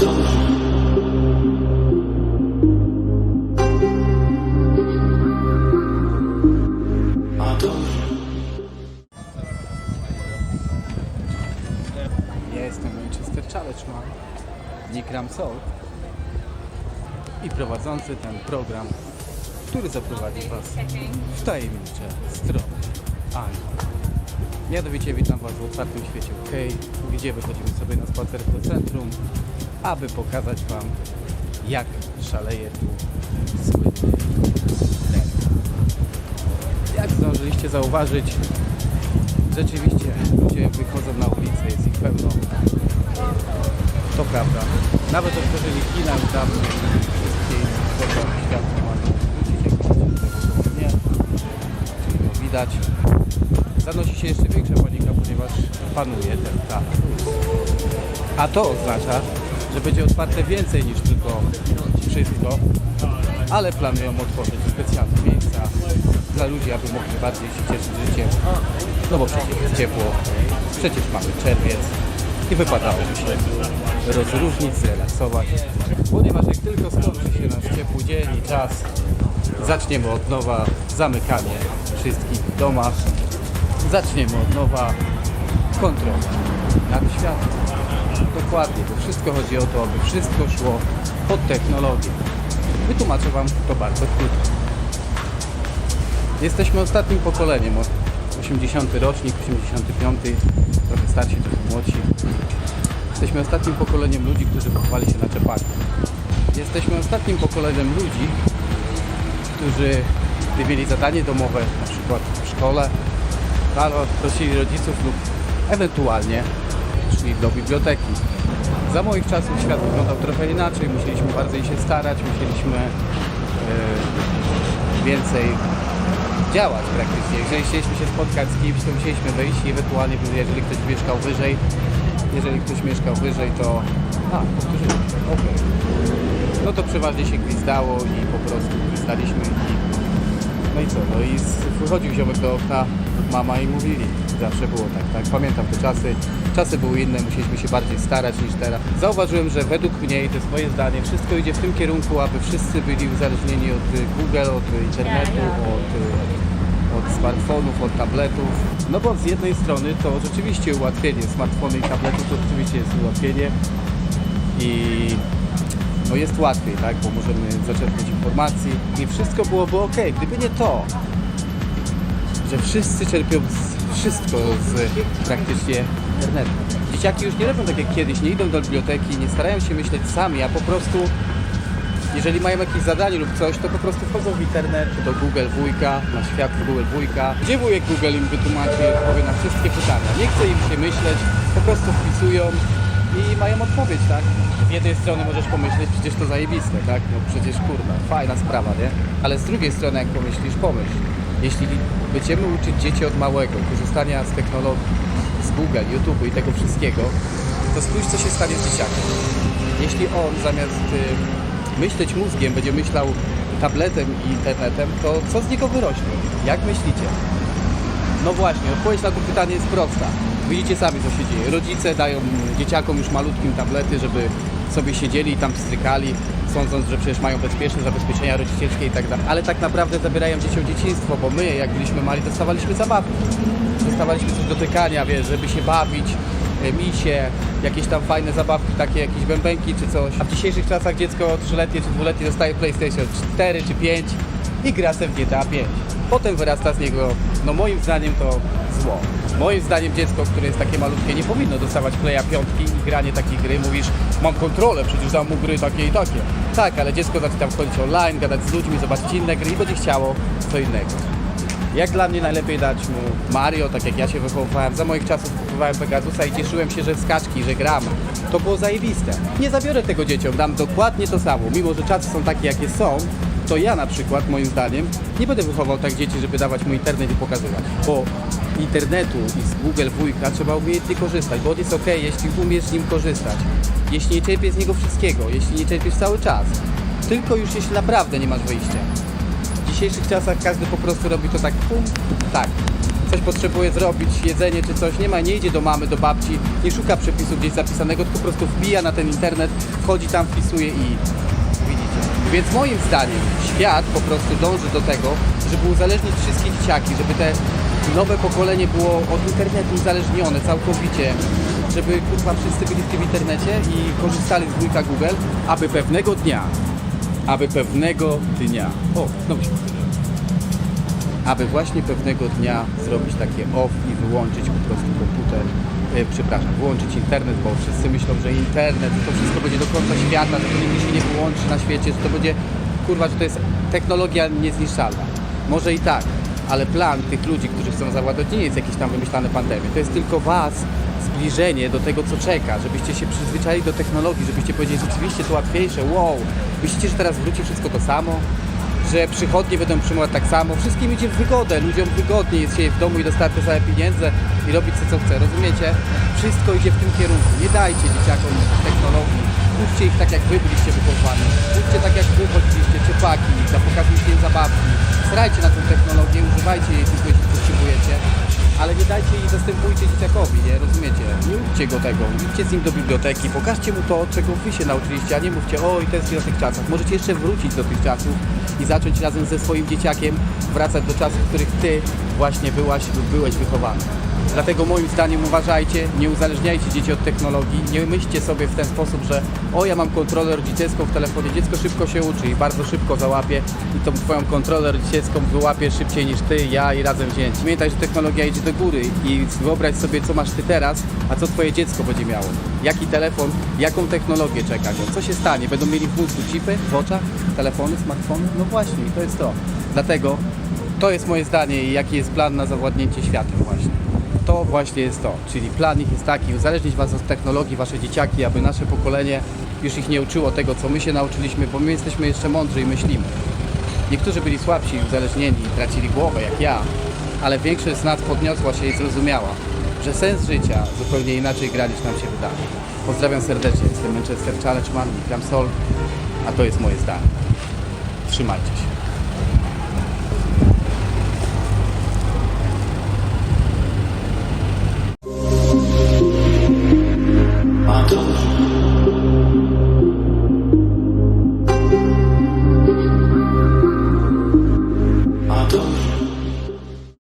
Ja jestem Manchester Challenge Man, Nick Ramsol i prowadzący ten program, który zaprowadzi Was w tajemnicze strony. Anglii. Mianowicie witam Was w otwartym świecie UK, gdzie wychodzimy sobie na spacer do centrum, aby pokazać Wam, jak szaleje tu słynny. Jak zdążyliście zauważyć, rzeczywiście ludzie wychodzą na ulicę, jest ich pełno. To prawda. Nawet otworzyli kina już dawno, wszystkie inne światło jak widzicie, tego nie. Widać. Zanosi się jeszcze większa panika, ponieważ panuje ten. A to oznacza, że będzie otwarte więcej niż tylko wszystko, ale planują otworzyć specjalne miejsca dla ludzi, aby mogli bardziej się cieszyć życiem. No bo przecież jest ciepło, przecież mamy czerwiec i wypadałoby się rozróżnić, zrelaksować, ponieważ jak tylko skończy się nasz ciepły dzień i czas, zaczniemy od nowa zamykanie wszystkich w domach, zaczniemy od nowa kontrolę nad światem. Dokładnie, bo wszystko chodzi o to, aby wszystko szło pod technologię. Wytłumaczę Wam to bardzo krótko. Jesteśmy ostatnim pokoleniem, od 80 rocznik, 85, trochę starsi, trochę młodsi. Jesteśmy ostatnim pokoleniem ludzi, którzy pochwali się na czepaniu. Jesteśmy ostatnim pokoleniem ludzi, którzy gdy mieli zadanie domowe, na przykład w szkole, prosili rodziców lub ewentualnie szli do biblioteki. Za moich czasów świat wyglądał trochę inaczej, musieliśmy bardziej się starać, musieliśmy e, więcej działać praktycznie. Jeżeli chcieliśmy się spotkać z kimś, to musieliśmy wyjść i ewentualnie, jeżeli ktoś mieszkał wyżej, jeżeli ktoś mieszkał wyżej, to... A, powtórzyłem okej. No to przeważnie się gwizdało i po prostu gwizdaliśmy i... No i co, no i wychodził ziomek do okna, mama i mówili. Zawsze było tak, tak. Pamiętam te czasy. Czasy były inne, musieliśmy się bardziej starać niż teraz. Zauważyłem, że według mnie, i to jest moje zdanie, wszystko idzie w tym kierunku, aby wszyscy byli uzależnieni od y, Google, od internetu, od, y, od smartfonów, od tabletów. No bo z jednej strony to rzeczywiście ułatwienie, smartfony i tablety to rzeczywiście jest ułatwienie i no jest łatwiej, tak, bo możemy zaczerpnąć informacji i wszystko byłoby ok, gdyby nie to, że wszyscy czerpią z, wszystko z praktycznie internetu. Dzieciaki już nie robią tak jak kiedyś, nie idą do biblioteki, nie starają się myśleć sami, a po prostu jeżeli mają jakieś zadanie lub coś, to po prostu wchodzą w internet, czy do Google Wujka, na świat Google Wujka, gdzie wujek Google im wytłumaczy, odpowie na wszystkie pytania. Nie chce im się myśleć, po prostu wpisują i mają odpowiedź, tak? Z jednej strony możesz pomyśleć, przecież to zajebiste, tak? No przecież kurwa, fajna sprawa, nie? Ale z drugiej strony, jak pomyślisz, pomyśl. Jeśli będziemy uczyć dzieci od małego korzystania z technologii, z Google, YouTube i tego wszystkiego, to spójrz, co się stanie z dzieciakiem. Jeśli on zamiast y, myśleć mózgiem, będzie myślał tabletem i internetem, to co z niego wyrośnie? Jak myślicie? No właśnie, odpowiedź na to pytanie jest prosta. Widzicie sami, co się dzieje. Rodzice dają dzieciakom już malutkim tablety, żeby sobie siedzieli i tam strykali, sądząc, że przecież mają bezpieczne zabezpieczenia rodzicielskie i tak dalej. Ale tak naprawdę zabierają dzieciom dzieciństwo, bo my, jak byliśmy mali, dostawaliśmy zabawki. Dostawaliśmy coś do tykania, wiesz, żeby się bawić, e, misie, jakieś tam fajne zabawki, takie jakieś bębenki czy coś. A w dzisiejszych czasach dziecko trzyletnie czy dwuletnie dostaje PlayStation 4 czy 5 i gra w GTA 5. Potem wyrasta z niego, no moim zdaniem to zło. Moim zdaniem dziecko, które jest takie malutkie, nie powinno dostawać Playa piątki i granie takiej gry. Mówisz, mam kontrolę, przecież dam mu gry takie i takie. Tak, ale dziecko zacznie tam wchodzić online, gadać z ludźmi, zobaczyć inne gry i będzie chciało co innego. Jak dla mnie najlepiej dać mu Mario, tak jak ja się wychowywałem. Za moich czasów kupowałem Pegasusa i cieszyłem się, że skaczki, że gram. To było zajebiste. Nie zabiorę tego dzieciom, dam dokładnie to samo. Mimo, że czasy są takie, jakie są, to ja na przykład, moim zdaniem, nie będę wychował tak dzieci, żeby dawać mu internet i pokazywać. Bo internetu i z Google Wujka trzeba umiejętnie korzystać, bo on jest ok, jeśli umiesz z nim korzystać. Jeśli nie czerpiesz z niego wszystkiego, jeśli nie czerpiesz cały czas. Tylko już jeśli naprawdę nie masz wyjścia. W dzisiejszych czasach każdy po prostu robi to tak, pum, tak. coś potrzebuje zrobić, jedzenie czy coś, nie ma, nie idzie do mamy, do babci, nie szuka przepisu gdzieś zapisanego, tylko po prostu wbija na ten internet, wchodzi tam, wpisuje i widzicie. Więc moim zdaniem świat po prostu dąży do tego, żeby uzależnić wszystkie dzieciaki, żeby te nowe pokolenie było od internetu uzależnione całkowicie, żeby kurwa wszyscy byli w tym internecie i korzystali z wujka Google, aby pewnego dnia, aby pewnego dnia, o, znowu się aby właśnie pewnego dnia zrobić takie off i wyłączyć po prostu komputer, e, przepraszam, wyłączyć internet, bo wszyscy myślą, że internet to wszystko będzie do końca świata, że to nigdy się nie wyłączy na świecie, że to będzie, kurwa, że to jest technologia niezniszczalna. Może i tak, ale plan tych ludzi, którzy chcą zawładać, nie jest jakieś tam wymyślane pandemie. To jest tylko was zbliżenie do tego, co czeka, żebyście się przyzwyczaili do technologii, żebyście powiedzieli, rzeczywiście to łatwiejsze, wow. Myślicie, że teraz wróci wszystko to samo? że przychodnie będą przyjmować tak samo. Wszystkim idzie w wygodę, ludziom wygodniej jest siedzieć w domu i dostać te same pieniądze i robić co chce, rozumiecie? Wszystko idzie w tym kierunku. Nie dajcie dzieciakom technologii. Uczcie ich tak, jak wy byliście wychowani. Uczcie tak, jak wy chodziliście, ciepłaki, pokazujcie im zabawki. Strajcie na tą technologię, używajcie jej tylko jeśli potrzebujecie. Ale nie dajcie jej, zastępujcie dzieciakowi, nie? Rozumiecie? Nie uczcie go tego, idźcie z nim do biblioteki, pokażcie mu to, czego wy się nauczyliście, a nie mówcie, oj, jest w tych czasach. Możecie jeszcze wrócić do tych czasów i zacząć razem ze swoim dzieciakiem wracać do czasów, w których ty właśnie byłaś lub byłeś wychowany. Dlatego moim zdaniem uważajcie, nie uzależniajcie dzieci od technologii, nie myślcie sobie w ten sposób, że o ja mam kontrolę rodzicielską w telefonie, dziecko szybko się uczy i bardzo szybko załapie i tą twoją kontrolę rodzicielską wyłapie szybciej niż ty, ja i razem wzięci. Pamiętaj, że technologia idzie do góry i wyobraź sobie co masz ty teraz, a co twoje dziecko będzie miało. Jaki telefon, jaką technologię czeka go, co się stanie, będą mieli w mózgu chipy, w oczach, telefony, smartfony? No właśnie, to jest to. Dlatego to jest moje zdanie i jaki jest plan na zawładnięcie światem właśnie. To właśnie jest to, czyli plan ich jest taki, uzależnić Was od technologii, Wasze dzieciaki, aby nasze pokolenie już ich nie uczyło tego, co my się nauczyliśmy, bo my jesteśmy jeszcze mądrzy i myślimy. Niektórzy byli słabsi uzależnieni tracili głowę, jak ja, ale większość z nas podniosła się i zrozumiała, że sens życia zupełnie inaczej gra niż nam się wydaje. Pozdrawiam serdecznie, jestem Manchester Challenge Man, Mikram Sol, a to jest moje zdanie. Trzymajcie się.